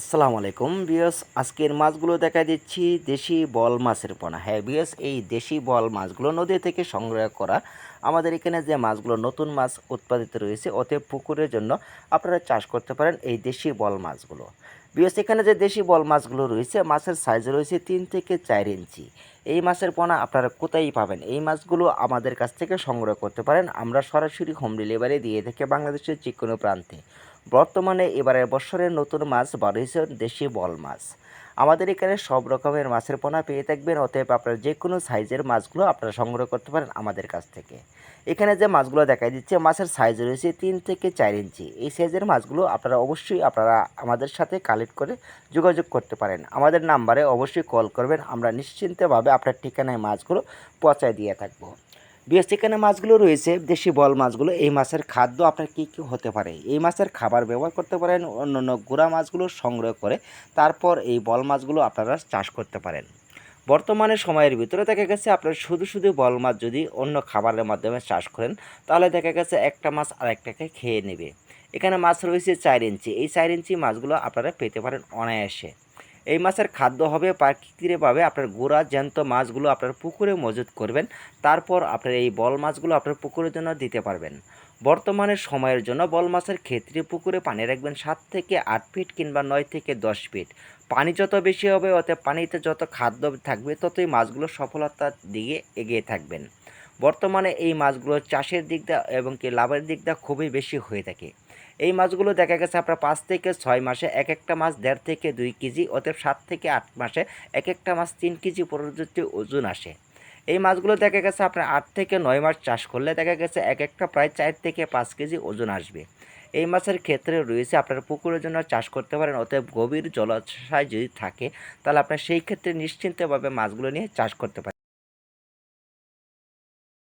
আসসালামু আলাইকুম বিয়স আজকের মাছগুলো দেখা দিচ্ছি দেশি বল মাছের পোনা। হ্যাঁ বিয়স এই দেশি বল মাছগুলো নদী থেকে সংগ্রহ করা আমাদের এখানে যে মাছগুলো নতুন মাছ উৎপাদিত রয়েছে ওতে পুকুরের জন্য আপনারা চাষ করতে পারেন এই দেশি বল মাছগুলো। বিয়স এখানে যে দেশি বল মাছগুলো রয়েছে, মাছের সাইজ রয়েছে তিন থেকে চার ইঞ্চি। এই মাছের পোনা আপনারা কোথায় পাবেন? এই মাছগুলো আমাদের কাছ থেকে সংগ্রহ করতে পারেন। আমরা সরাসরি হোম ডেলিভারি দিয়ে থাকি বাংলাদেশের যে কোনো প্রান্তে। বর্তমানে এবারের বছরের নতুন মাছ বার দেশি বল মাছ। আমাদের এখানে সব রকমের মাছের পোনা পেয়ে থাকবেন, অতএব আপনারা যে কোনো সাইজের মাছগুলো আপনারা সংগ্রহ করতে পারেন আমাদের কাছ থেকে। এখানে যে মাছগুলো দেখা দিচ্ছে, মাছের সাইজ রয়েছে তিন থেকে চার ইঞ্চি। এই সাইজের মাছগুলো আপনারা অবশ্যই আপনারা আমাদের সাথে কালেক্ট করে যোগাযোগ করতে পারেন। আমাদের নাম্বারে অবশ্যই কল করবেন, আমরা নিশ্চিন্তভাবে আপনার ঠিকানায় মাছগুলো পৌঁছায় দিয়ে থাকব। বিএস এখানে মাছগুলো রয়েছে? দেশি বল মাছগুলো, এই মাছের খাদ্য আপনার কী কী হতে পারে? এই মাছের খাবার ব্যবহার করতে পারেন অন্য অন্য গুঁড়া মাছগুলো সংগ্রহ করে, তারপর এই বল মাছগুলো আপনারা চাষ করতে পারেন। বর্তমানে সময়ের ভিতরে দেখা গেছে আপনার শুধু শুধু বল মাছ যদি অন্য খাবারের মাধ্যমে চাষ করেন, তাহলে দেখা গেছে একটা মাছ আরেকটাকে খেয়ে নেবে। এখানে মাছ রয়েছে চার ইঞ্চি, এই চার ইঞ্চি মাছগুলো আপনারা পেতে পারেন অনায়াসে। এই মাছের খাদ্য হবে প্রাকৃতিকভাবে আপনার গোড়া, জ্যান্ত মাছগুলো আপনার পুকুরে মজুত করবেন। তারপর আপনার এই বল মাছগুলো আপনার পুকুরের জন্য দিতে পারবেন। বর্তমানে সময়ের জন্য বল মাছের ক্ষেত্রে পুকুরে পানি রাখবেন সাত থেকে আট ফিট কিংবা নয় থেকে দশ ফিট। পানি যত বেশি হবে অত পানিতে যত খাদ্য থাকবে, ততই মাছগুলো সফলতার দিকে এগিয়ে থাকবেন। বর্তমানে এই মাছগুলো চাষের দিক দিয়ে এবং কি লাভের দিকটা খুবই বেশি হয়ে থাকে। এই মাছগুলো দেখা গেছে আপনার পাঁচ থেকে ছয় মাসে এক একটা মাছ দেড় থেকে দুই কেজি, অতএব সাত থেকে আট মাসে এক একটা মাছ তিন কেজি পর্যন্ত ওজন আসে। এই মাছগুলো দেখা গেছে আপনার আট থেকে নয় মাস চাষ করলে দেখা গেছে এক একটা প্রায় চার থেকে পাঁচ কেজি ওজন আসবে। এই মাছের ক্ষেত্রে রয়েছে আপনার পুকুরের জন্য চাষ করতে পারেন, অতএব গভীর জলাশয় যদি থাকে, তাহলে আপনার সেই ক্ষেত্রে নিশ্চিন্তভাবে মাছগুলো নিয়ে চাষ করতে পারেন।